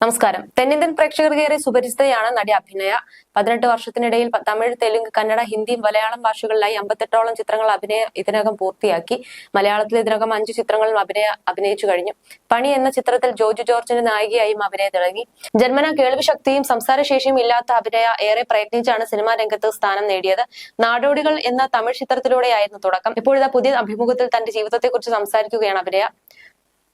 നമസ്കാരം. തെന്നിന്ത്യൻ പ്രേക്ഷകർക്കേറെ സുപരിചിതയാണ് നടി അഭിനയ. പതിനെട്ട് വർഷത്തിനിടയിൽ തമിഴ് തെലുങ്ക് കന്നഡ ഹിന്ദി മലയാളം ഭാഷകളിലായി അമ്പത്തെട്ടോളം ചിത്രങ്ങൾ അഭിനയ ഇതിനകം പൂർത്തിയാക്കി. മലയാളത്തിൽ ഇതിനകം അഞ്ചു ചിത്രങ്ങളിൽ അഭിനയ അഭിനയിച്ചു കഴിഞ്ഞു. പണി എന്ന ചിത്രത്തിൽ ജോജു ജോർജിന്റെ നായികയായും അഭിനയ തിളങ്ങി. ജന്മന കേൾവിശക്തിയും സംസാരശേഷിയും ഇല്ലാത്ത അഭിനയ ഏറെ പ്രയത്നിച്ചാണ് സിനിമാ രംഗത്ത് സ്ഥാനം നേടിയത്. നാടോടികൾ എന്ന തമിഴ് ചിത്രത്തിലൂടെയായിരുന്നു തുടക്കം. ഇപ്പോഴത്തെ പുതിയ അഭിമുഖത്തിൽ തന്റെ ജീവിതത്തെക്കുറിച്ച് സംസാരിക്കുകയാണ് അഭിനയ.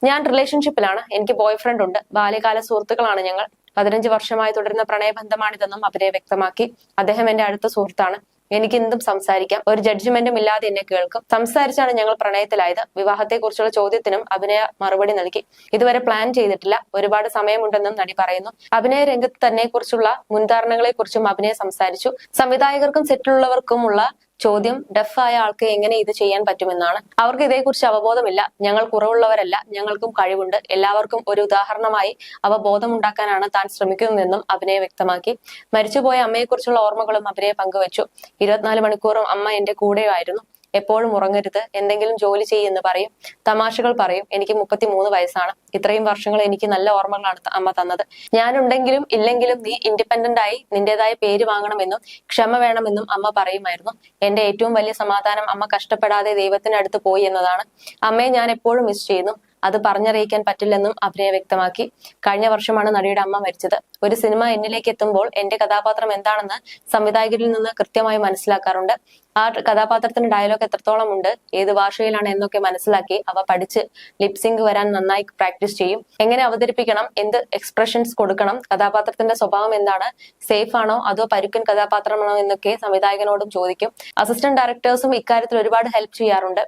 ഞാൻ റിലേഷൻഷിപ്പിലാണ് എനിക്ക് ബോയ് ഫ്രണ്ട് ഉണ്ട്. ബാല്യകാല സുഹൃത്തുക്കളാണ് ഞങ്ങൾ. പതിനഞ്ച് വർഷമായി തുടരുന്ന പ്രണയബന്ധമാണിതെന്നും അവരെ വ്യക്തമാക്കി. അദ്ദേഹം എന്റെ അടുത്ത സുഹൃത്താണ്. എനിക്ക് എന്തും സംസാരിക്കാം. ഒരു ജഡ്ജ്മെന്റും ഇല്ലാതെ എന്നെ കേൾക്കും. സംസാരിച്ചാണ് ഞങ്ങൾ പ്രണയത്തിലായത്. വിവാഹത്തെക്കുറിച്ചുള്ള ചോദ്യത്തിനും അഭിനയ മറുപടി നൽകി. ഇതുവരെ പ്ലാൻ ചെയ്തിട്ടില്ല. ഒരുപാട് സമയമുണ്ടെന്നും നടി പറയുന്നു. അഭിനയ രംഗത്ത് തന്നെ കുറിച്ചുള്ള മുൻധാരണകളെ കുറിച്ചും അഭിനയ സംസാരിച്ചു. സംവിധായകർക്കും സെറ്റിലുള്ളവർക്കുമുള്ള ചോദ്യം ഡെഫ് ആയ ആൾക്ക് എങ്ങനെ ഇത് ചെയ്യാൻ പറ്റുമെന്നാണ്. അവർക്ക് ഇതേക്കുറിച്ച് അവബോധമില്ല. ഞങ്ങൾ കുറവുള്ളവരല്ല. ഞങ്ങൾക്കും കഴിവുണ്ട്. എല്ലാവർക്കും ഒരു ഉദാഹരണമായി അവ ബോധമുണ്ടാക്കാനാണ് താൻ ശ്രമിക്കുന്നതെന്നും അഭിനയ വ്യക്തമാക്കി. മരിച്ചുപോയ അമ്മയെക്കുറിച്ചുള്ള ഓർമ്മകളും അഭിനയ പങ്കുവച്ചു. ഇരുപത്തിനാല് മണിക്കൂറും അമ്മ എന്റെ കൂടെയായിരുന്നു. എപ്പോഴും ഉറങ്ങരുത്. എന്തെങ്കിലും ജോലി ചെയ്യുമെന്ന് പറയും. തമാശകൾ പറയും. എനിക്ക് മുപ്പത്തിമൂന്ന് വയസ്സാണ്. ഇത്രയും വർഷങ്ങൾ എനിക്ക് നല്ല ഓർമ്മകളാണ് അമ്മ തന്നത്. ഞാനുണ്ടെങ്കിലും ഇല്ലെങ്കിലും നീ ഇൻഡിപെൻഡന്റ് ആയി നിന്റേതായ പേര് വാങ്ങണമെന്നും ക്ഷമ വേണമെന്നും അമ്മ പറയുമായിരുന്നു. എന്റെ ഏറ്റവും വലിയ സമാധാനം അമ്മ കഷ്ടപ്പെടാതെ ദൈവത്തിനടുത്ത് പോയി എന്നതാണ്. അമ്മയെ ഞാൻ എപ്പോഴും മിസ് ചെയ്യുന്നു. അത് പറഞ്ഞറിയിക്കാൻ പറ്റില്ലെന്നും അഭിനയ വ്യക്തമാക്കി. കഴിഞ്ഞ വർഷമാണ് നടിയുടെ അമ്മ മരിച്ചത്. ഒരു സിനിമ എന്നിലേക്ക് എത്തുമ്പോൾ എന്റെ കഥാപാത്രം എന്താണെന്ന് സംവിധായകരിൽ നിന്ന് കൃത്യമായി മനസ്സിലാക്കാറുണ്ട്. ആ കഥാപാത്രത്തിന് ഡയലോഗ് എത്രത്തോളം ഉണ്ട് ഏത് ഭാഷയിലാണ് എന്നൊക്കെ മനസ്സിലാക്കി അവ പഠിച്ച് ലിപ്സിംഗ് വരാൻ നന്നായി പ്രാക്ടീസ് ചെയ്യും. എങ്ങനെ അവതരിപ്പിക്കണം എന്ത് എക്സ്പ്രഷൻസ് കൊടുക്കണം കഥാപാത്രത്തിന്റെ സ്വഭാവം എന്താണ് സേഫ് ആണോ അതോ പരുക്കൻ കഥാപാത്രമാണോ എന്നൊക്കെ സംവിധായകനോടും ചോദിക്കും. അസിസ്റ്റന്റ് ഡയറക്ടേഴ്സും ഇക്കാര്യത്തിൽ ഒരുപാട് ഹെൽപ്പ് ചെയ്യാറുണ്ട്.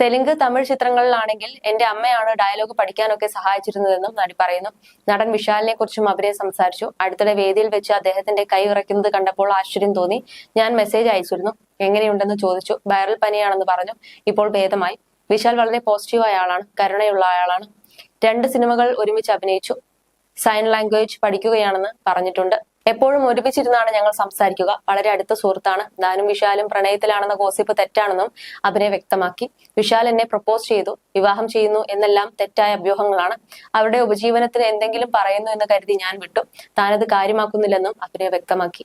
തെലുങ്ക് തമിഴ് ചിത്രങ്ങളിലാണെങ്കിൽ എന്റെ അമ്മയാണ് ഡയലോഗ് പഠിക്കാനൊക്കെ സഹായിച്ചിരുന്നതെന്നും നടി പറയുന്നു. നടൻ വിശാലിനെ കുറിച്ചും അവരെ സംസാരിച്ചു. അടുത്തിടെ വേദിയിൽ വെച്ച് അദ്ദേഹത്തിന്റെ കൈ ഉറയ്ക്കുന്നത് കണ്ടപ്പോൾ ആശ്ചര്യം തോന്നി. ഞാൻ മെസ്സേജ് അയച്ചിരുന്നു. എങ്ങനെയുണ്ടെന്ന് ചോദിച്ചു. വൈറൽ പനിയാണെന്ന് പറഞ്ഞു. ഇപ്പോൾ ഭേദമായി. വിശാൽ വളരെ പോസിറ്റീവ് ആളാണ് കരുണയുള്ള ആളാണ് രണ്ട് സിനിമകൾ ഒരുമിച്ച് അഭിനയിച്ചു. സൈൻ ലാംഗ്വേജ് പഠിക്കുകയാണെന്ന് പറഞ്ഞിട്ടുണ്ട്. എപ്പോഴും ഒരുമിച്ചിരുന്നാണ് ഞങ്ങൾ സംസാരിക്കുക. വളരെ അടുത്ത സുഹൃത്താണ്. ഞാനും വിശാലും പ്രണയത്തിലാണെന്ന ഗോസിപ്പ് തെറ്റാണെന്നും അഭിനയ വ്യക്തമാക്കി. വിശാൽ എന്നെ പ്രപ്പോസ് ചെയ്തു. വിവാഹം ചെയ്യുന്നു എന്നെല്ലാം തെറ്റായ അഭ്യൂഹങ്ങളാണ്. അവരുടെ ഉപജീവനത്തിന് എന്തെങ്കിലും പറയുന്നു എന്ന് കരുതി ഞാൻ വിട്ടു. താനത് കാര്യമാക്കുന്നില്ലെന്നും അഭിനയ വ്യക്തമാക്കി.